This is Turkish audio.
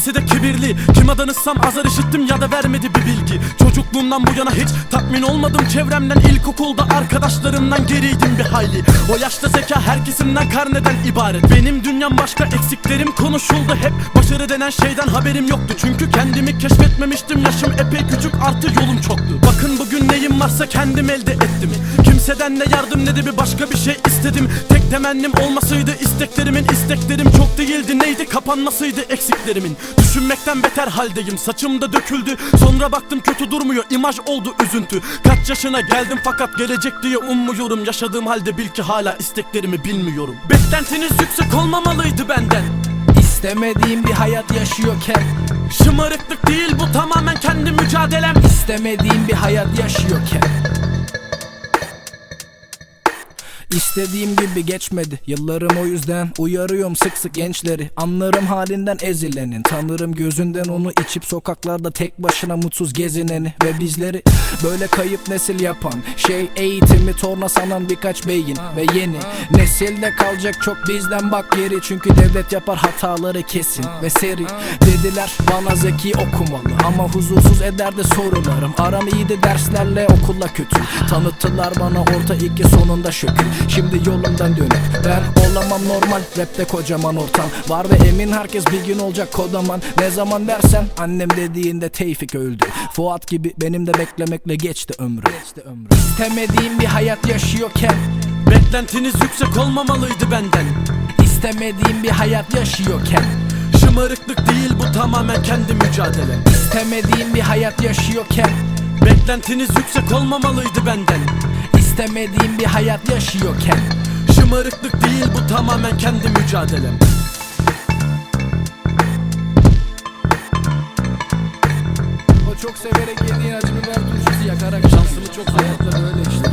Kimisi de kibirli. Kime danışsam azar işittim ya da vermedi bir bilgi. Çocukluğumdan bu yana hiç tatmin olmadım. Çevremden İlkokulda arkadaşlarımdan geriydim bir hayli. O yaşta zeka her kesimden karneden ibaret. Benim dünyam başka eksiklerim konuşuldu. Hep Başarı denen şeyden haberim yoktu. Çünkü kendimi keşfetmemiştim. Yaşım epey küçük artı yolum çoktu. Bakın bugün neyim varsa kendim elde ettim Kimseden ne yardım ne de bir başka bir şey istedim. Tek temennim olmasaydı isteklerimin isteklerim çok değildi. Neydi? Kapanmasıydı eksiklerimin. Düşünmekten beter haldeyim. Saçım da döküldü. Sonra baktım kötü durmuyor. İmaj oldu üzüntü. Kaç yaşına geldim fakat gelecek diye ummuyorum. Yaşadığım halde bil ki hala isteklerimi bilmiyorum. Beklentiniz yüksek olmamalıydı benden. İstemediğim bir hayat yaşıyorken. Şımarıklık değil bu tamamen kendi mücadelem. İstemediğim bir hayat yaşıyorken İstediğim gibi geçmedi Yıllarım o yüzden uyarıyorum sık sık gençleri. Anlarım halinden ezilenin Tanırım gözünden onu içip sokaklarda tek başına mutsuz gezineni Ve bizleri böyle kayıp nesil yapan Şey eğitimi torna sanan birkaç beyin Ve yeni nesilde kalacak çok bizden bak geri. Çünkü devlet yapar hataları kesin ve seri. Dediler bana zeki okumalı Ama huzursuz ederdi sorularım. Aram iyiydi derslerle okulla kötü. Tanıttılar bana orta iki sonunda şükür Şimdi yolumdan dönüp ben olamam normal Rapte kocaman ortam. Var ve emin herkes bir gün olacak kodaman. Ne zaman dersen annem dediğinde Tevfik öldü. Fuat gibi benim de beklemekle geçti ömrü. İstemediğim bir hayat yaşıyorken Beklentiniz yüksek olmamalıydı benden. İstemediğim bir hayat yaşıyorken Şımarıklık değil bu tamamen kendi mücadelem İstemediğim bir hayat yaşıyorken Beklentiniz yüksek olmamalıydı benden istemediğim bir hayat yaşıyorken. Şımarıklık değil bu tamamen kendi mücadelem. O çok severek yediğin acı biber turşusu yakarak şansını çok hayatla böyle işte.